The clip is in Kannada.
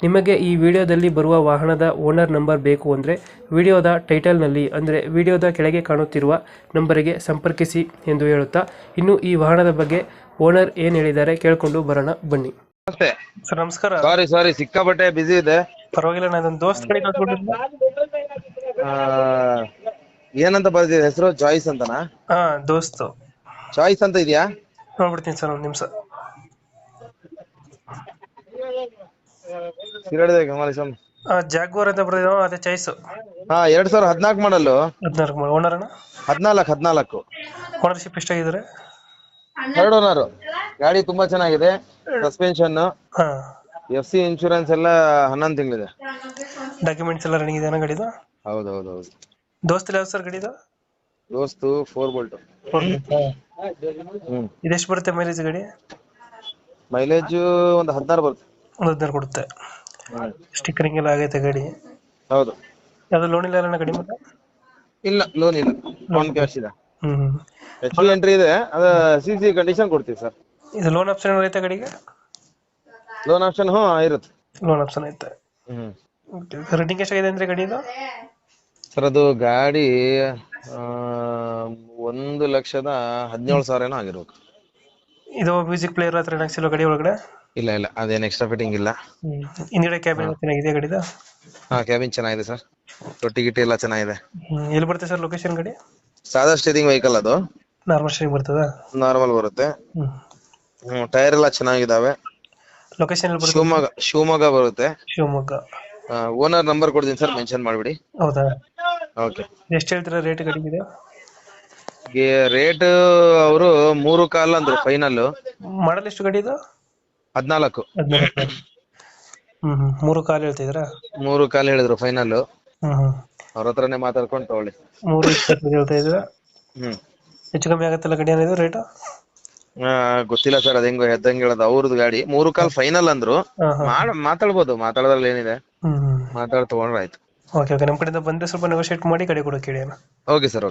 ನಿಮಗೆ ಈ ವಿಡಿಯೋದಲ್ಲಿ ಬರುವ ವಾಹನದ ಓನರ್ ನಂಬರ್ ಬೇಕು ಅಂದರೆ ವಿಡಿಯೋದ ಟೈಟಲ್ನಲ್ಲಿ ಅಂದರೆ ವಿಡಿಯೋದ ಕೆಳಗೆ ಕಾಣುತ್ತಿರುವ ನಂಬರಿಗೆ ಸಂಪರ್ಕಿಸಿ ಎಂದು ಹೇಳುತ್ತಾ ಇನ್ನು ಈ ವಾಹನದ ಬಗ್ಗೆ ಓನರ್ ಏನು ಹೇಳಿದ್ದಾರೆ ಕೇಳಿಕೊಂಡು ಬರೋಣ ಬನ್ನಿ. ನಮಸ್ತೆ. ಸರ್ ನಮಸ್ಕಾರ. ಸಾರಿ ಸಾರಿ ಸಿಕ್ಕಾಪಟ್ಟೆ ಬಿಸಿ ಇದೆ. ಪರವಾಗಿಲ್ಲ ನಾನು ದೋಸ್ತ್ ಕಡೆ ಆ, ಏನಂತ ಬರ್ದಿದೆ ಹೆಸರು ಚಾಯ್ಸ್ ಅಂತನಾ? ಹಾ ದೋಸ್ತು. ಚಾಯ್ಸ್ ಅಂತ ಇದೆಯಾ? ನೋಡ್ಬಿಡ್ತೀನಿ ಸರ್ ಒಂದು ನಿಮಿಷ. ಸಿರಡಿದೆ ಕಮಲೇಶಂ ಜಾಗ್ವಾರ್ ಅಂತ ಬರ್ದಿರೋ ಅದೇ ಚಾಯ್ಸ್ ಹಾ ಎರಡ್ ಸಾವಿರ ಹದ್ನಾಲ್ಕು ಮಾಡಲ್ಲು. ಹದಿನಾಲ್ಕು ಓನರ್ ಅಣ್ಣ? ಹದಿನಾಲ್ಕು ಹದಿನಾಲ್ಕು. ಓನರ್ಶಿಪ್ ಎಷ್ಟಾಗಿದ್ದಾರೆ? ಥರ್ಡ್ ಓನರ್ ಗಾಡಿ ತುಂಬಾ ಚೆನ್ನಾಗಿದೆ. ಸಸ್ಪೆನ್ಷನ್ ಹಾ. ಎಫ್ ಸಿ ಇನ್ಶೂರೆನ್ಸ್ ಎಲ್ಲ ಹನ್ನೊಂದು ತಿಂಗಳಿದೆ. ಡಾಕ್ಯುಮೆಂಟ್ಸ್ ಎಲ್ಲ ರನ್ನಿಂಗ್ ಇದೆ ಗಾಡಿದು? ಹೌದು ಹೌದು ಹೌದು ದೋಸ್ತ್ ಯಾವ ಸರ್ ಗಾಡಿದು ದೋಸ್ತು ಫೋರ್ ಬೋಲ್ಟ್ ಇದೆಷ್ಟು ಬರುತ್ತೆ ಮೈಲೇಜ್ ಗಾಡಿ? ಮೈಲೇಜ್ ಒಂದು ಹದಿನಾರು ಬರುತ್ತೆ. ಒಂದು ಕೊಡುತ್ತೆ. ಸ್ಟಿಕರಿಂಗ್ ಸ್ಟಿಕ್ಕರಿಂಗ್ ಎಲ್ಲ ಆಗೈತೆ ಗಾಡಿ. ಹೌದು. ಯಾವ್ದು ಲೋನ್ ಇಲ್ಲ ಗಾಡಿ ಮೇಲೆ ಇಲ್ಲ ಲೋನ್ ಇಲ್ಲ. ಲೋನ್ ಕ್ಯಾಶ್ ಇದೆ. ಹ್ಮ್ ಹ್ಮ್. ಎಂಟ್ರಿ ಇದೆ. ಅದ ಸಿ ಸಿ ಕಂಡೀಷನ್ ಕೊಡ್ತೀವಿ ಸರ್. ಇದು ಲೋನ್ ಆಪ್ಷನ್ ಐತೆ ಗಾಡಿಗೆ? ಲೋನ್ ಆಪ್ಷನ್ ಹ್ಮ್ ಇರುತ್ತೆ. ಲೋನ್ ಆಪ್ಷನ್ ಐತೆ. ಹ್ಮ್ ರೇಟಿಂಗ್ ಎಷ್ಟಾಗಿದೆ ಅಂದ್ರೆ ಗಾಡಿ ಇದು ಸರ್ ಅದು ಗಾಡಿ ಆ, ಒಂದು ಲಕ್ಷದ ಹದಿನೇಳು ಸಾವಿರ ಏನೋ ಆಗಿರ್ಬೇಕು. ಇದು ಮ್ಯೂಸಿಕ್ ಪ್ಲೇಯರ್ ಹತ್ರ ಏನಾಗ್ಸಿಲ್ಲ ಗಾಡಿ ಒಳಗಡೆ? ಇಲ್ಲ ಇಲ್ಲ. ಅದೇನು ಎಕ್ಸ್ಟ್ರಾ ಫಿಟ್ಟಿಂಗ್ ಇಲ್ಲ. ಹಿಂದ್ಗಡೆ ಕ್ಯಾಬಿನ್ ಚೆನ್ನಾಗಿದೆ ಗಾಡಿದು? ಹಾ ಕ್ಯಾಬಿನ್ ಚೆನ್ನಾಗಿದೆ ಸರ್ ತೊಟ್ಟಿ ಗಿಟ್ಟಿ ಎಲ್ಲ ಚೆನ್ನಾಗಿದೆ. ಎಲ್ಲಿ ಬರುತ್ತೆ ಸರ್ ಲೊಕೇಶನ್ ಗಡಿ? ಸಾದಾ ಸ್ಟೇರಿಂಗ್ ವೆಹಿಕಲ್ ಅದು. ನಾರ್ಮಲ್ ಸ್ಟೇರಿಂಗ್ ಬರ್ತದ? ನಾರ್ಮಲ್ ಬರುತ್ತೆ. ಟೈರ್ ಎಲ್ಲ ಚೆನ್ನಾಗಿದಾವೆ. ಲೊಕೇಶನ್ ಎಲ್ಲಿ ಬರುತ್ತೆ? ಶಿವಮೊಗ್ಗ ಶಿವಮೊಗ್ಗ ಬರುತ್ತೆ. ಶಿವಮೊಗ್ಗ. ಓನರ್ ನಂಬರ್ ಕೊಡ್ತೀನಿ ಸರ್ ಮೆನ್ಷನ್ ಮಾಡ್ಬಿಡಿ. ಹೌದಾ? ಓಕೆ ಎಷ್ಟು ಹೇಳ್ತೀರಾ ರೇಟ್ ಗಾಡಿಗಿದೆ? ರೇಟ್ ಅವರು ಮೂರು ಕಾಲ್ ಅಂದ್ರು ಫೈನಲ್ ಮಾಡಲ್ ಎಷ್ಟು ಗಡಿ ಇದು ಹದ್ನಾಲ್ಕು. ಮೂರು ಕಾಲ್ ಹೇಳ್ತಿದ್ದೀರಾ? ಮೂರು ಕಾಲ್ ಹೇಳಿದ್ರು ಫೈನಲ್ ಅವ್ರ ಹತ್ರನೇ ಮಾತಾಡ್ಕೊಂಡು ತಗೊಳ್ಳಿ. ಮೂರು ಹೇಳ್ತಾ ಇದ್ದೀರಾ? ಹ್ಮ್. ಹೆಚ್ಚು ಕಮ್ಮಿ ಆಗತ್ತಲ್ಲ ಗಡಿ ಏನಿದೆ ರೇಟ್ ಗೊತ್ತಿಲ್ಲ ಸರ್ ಅದ್ ಹೆಂಗೋ ಎದ್ದಂಗ್ ಹೇಳೋದು ಅವ್ರದ್ದು ಗಾಡಿ. ಮೂರು ಕಾಲ್ ಫೈನಲ್ ಅಂದ್ರು. ಮಾತಾಡ್ಬೋದು ಮಾತಾಡೋದ್ರಲ್ಲಿ ಏನಿದೆ? ಮಾತಾಡ್ ತಗೊಂಡ್ರೆ ಆಯ್ತು. ಓಕೆ ಓಕೆ ನಮ್ಮ ಕಡೆಯಿಂದ ಬಂದ್ರೆ ಸ್ವಲ್ಪ ನೆಗೋಶಿಯೇಟ್ ಮಾಡಿ ಕಡೆ ಕೊಡೋಕೆ ಹೇಳಿ ಓಕೆ ಸರ್